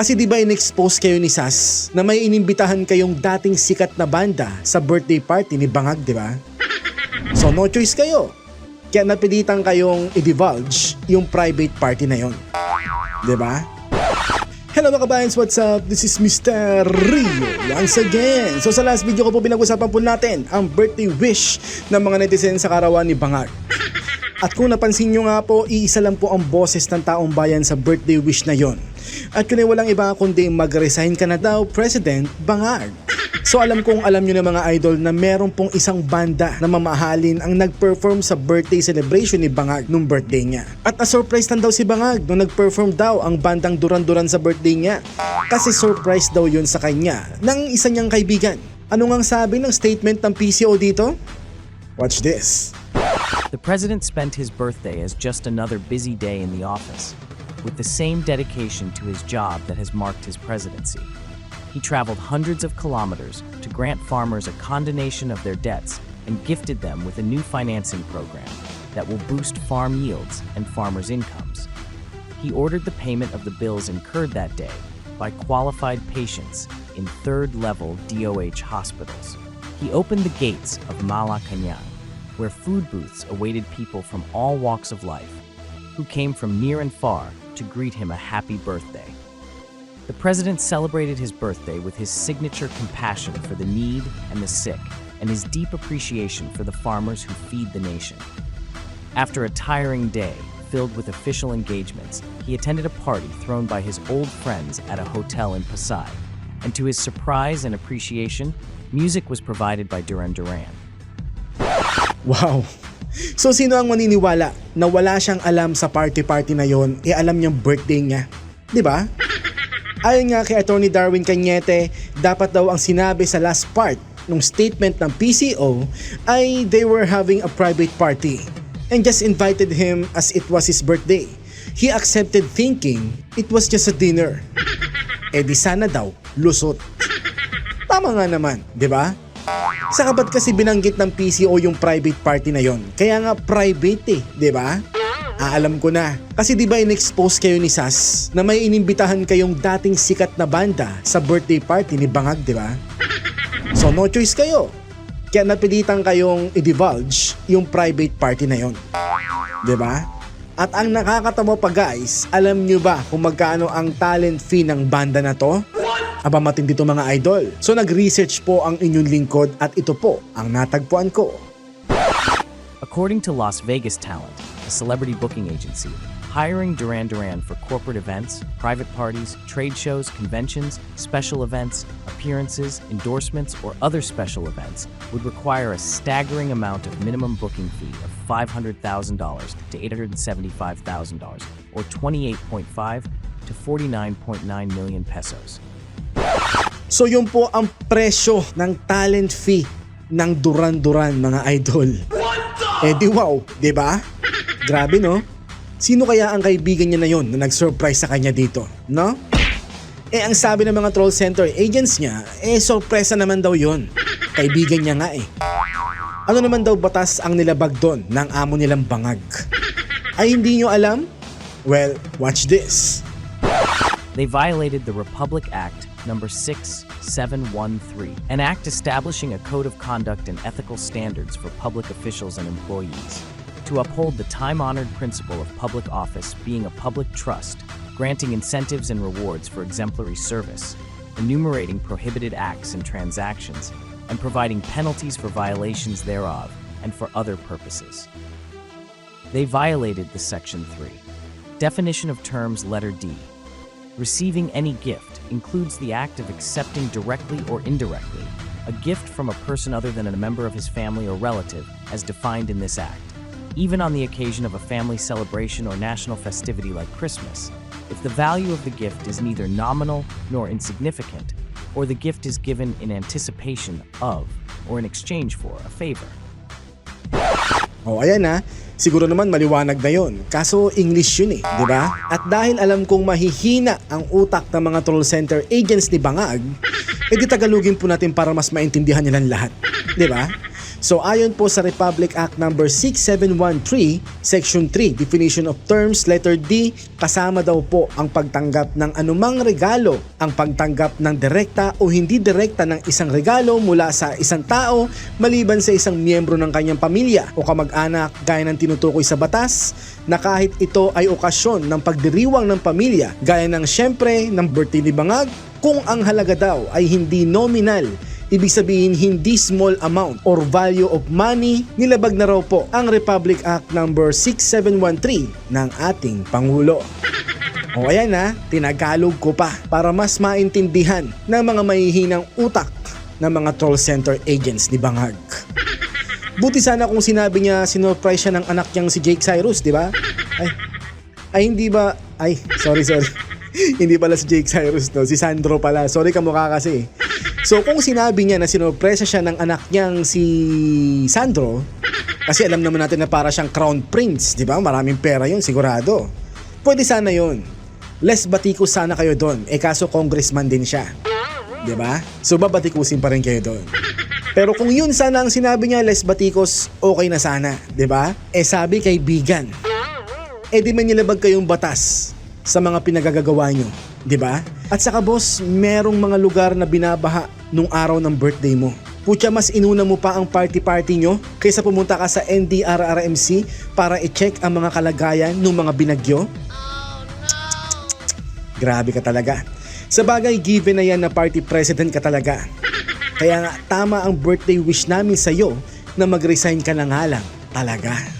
Kasi di ba in-expose kayo ni Sas na may inimbitahan kayong dating sikat na banda sa birthday party ni Bangag, di ba? So no choice kayo. Kaya napilitan kayong i-divulge yung private party na yon. Di ba? Hello mga kabayans, what's up? This is Mr. Rio once again. So sa last video ko po pinag-usapan po natin ang birthday wish ng mga netizen sa karawan ni Bangag. At kung napansin nyo nga po, iisa lang po ang boses ng taong bayan sa birthday wish na yon. At yun ay walang iba kundi mag-resign ka na daw, President Bangag. So alam kong alam nyo na mga idol na meron pong isang banda na mamahalin ang nag-perform sa birthday celebration ni Bangag nung birthday niya. At na-surprise lang daw si Bangag nung nag-perform daw ang bandang Duran-Duran sa birthday niya. Kasi surprise daw yun sa kanya ng isa niyang kaibigan. Ano ngang sabi ng statement ng PCO dito? Watch this. The president spent his birthday as just another busy day in the office, with the same dedication to his job that has marked his presidency. He traveled hundreds of kilometers to grant farmers a condonation of their debts and gifted them with a new financing program that will boost farm yields and farmers' incomes. He ordered the payment of the bills incurred that day by qualified patients in third level DOH hospitals. He opened the gates of Malacanang, where food booths awaited people from all walks of life who came from near and far to greet him a happy birthday. The president celebrated his birthday with his signature compassion for the need and the sick and his deep appreciation for the farmers who feed the nation. After a tiring day filled with official engagements, he attended a party thrown by his old friends at a hotel in Pasay. And to his surprise and appreciation, music was provided by Duran Duran. Wow! So sino ang maniniwala na wala siyang alam sa party-party na yon, e alam niyang birthday niya? ba? Ayon nga kay Attorney Darwin Cañete, dapat daw ang sinabi sa last part ng statement ng PCO ay they were having a private party and just invited him as it was his birthday. He accepted thinking it was just a dinner. Eh di sana daw, lusot. Tama nga naman, di ba? Sa kabat kasi binanggit ng PCO yung private party na yon. Kaya nga private eh, di ba? Aalam ko na. Kasi di ba in-expose kayo ni Sas na may inimbitahan kayong dating sikat na banda sa birthday party ni Bangag, di ba? So no choice kayo. Kaya napilitan kayong i-divulge yung private party na yon. Di ba? At ang nakakatawa pa guys, alam nyo ba kung magkano ang talent fee ng banda na to? Aba matindi to mga idol. So nag-research po ang inyong lingkod at ito po ang natagpuan ko. According to Las Vegas Talent, a celebrity booking agency, hiring Duran Duran for corporate events, private parties, trade shows, conventions, special events, appearances, endorsements, or other special events would require a staggering amount of minimum booking fee of $500,000 to $875,000, or 28.5 to 49.9 million pesos. So yun po ang presyo ng talent fee ng Duran-Duran mga idol. Eh di wow, di ba? Grabe no? Sino kaya ang kaibigan niya na yon na nag-surprise sa kanya dito, no? Eh ang sabi ng mga troll center agents niya, eh sorpresa naman daw yon. Kaibigan niya nga eh. Ano naman daw batas ang nilabag doon ng amo nilang bangag? Ay hindi nyo alam? Well, watch this. They violated the Republic Act number 6713, an act establishing a code of conduct and ethical standards for public officials and employees. To uphold the time-honored principle of public office being a public trust, granting incentives and rewards for exemplary service, enumerating prohibited acts and transactions, and providing penalties for violations thereof and for other purposes. They violated the Section 3. Definition of terms letter D. Receiving any gift includes the act of accepting directly or indirectly a gift from a person other than a member of his family or relative as defined in this act, even on the occasion of a family celebration or national festivity like Christmas, if the value of the gift is neither nominal nor insignificant, or the gift is given in anticipation of or in exchange for a favor. O ayan na, siguro naman maliwanag na yon. Kaso English yun eh, di ba? At dahil alam kong mahihina ang utak ng mga troll center agents ni Bangag, edi Tagalogin po natin para mas maintindihan nilang lahat. Di ba? So ayon po sa Republic Act number 6713, Section 3, Definition of Terms, letter D, kasama daw po ang pagtanggap ng anumang regalo, ang pagtanggap ng direkta o hindi direkta ng isang regalo mula sa isang tao maliban sa isang miyembro ng kanyang pamilya o kamag-anak gaya ng tinutukoy sa batas na kahit ito ay okasyon ng pagdiriwang ng pamilya gaya ng syempre ng birthday ni Bangag kung ang halaga daw ay hindi nominal Ibig sabihin hindi small amount or value of money, nilabag na raw po ang Republic Act number 6713 ng ating Pangulo. O ayan na, tinagalog ko pa para mas maintindihan ng mga mahihinang utak ng mga troll center agents ni Bangag. Buti sana kung sinabi niya sinurprise siya ng anak niyang si Jake Cyrus, di ba? Ay, ay hindi ba? Ay, sorry, sorry. hindi pala si Jake Cyrus no, si Sandro pala. Sorry kamukha kasi. So kung sinabi niya na sinurpresa siya ng anak niyang si Sandro, kasi alam naman natin na para siyang crown prince, di ba? Maraming pera yun, sigurado. Pwede sana yun. Less batikos sana kayo doon. Eh kaso congressman din siya. Di ba? So babatikusin pa rin kayo doon. Pero kung yun sana ang sinabi niya, less batikos, okay na sana. Di ba? Eh sabi kaibigan, eh di man nilabag kayong batas sa mga pinagagagawa nyo. Di ba? At saka boss, merong mga lugar na binabaha nung araw ng birthday mo. Putya mas inuna mo pa ang party-party nyo kaysa pumunta ka sa NDRRMC para i-check ang mga kalagayan ng mga binagyo? Grabe ka talaga. Sa bagay, given na yan na party president ka talaga. Kaya nga, tama ang birthday wish namin sa'yo na mag-resign ka na nga lang talaga.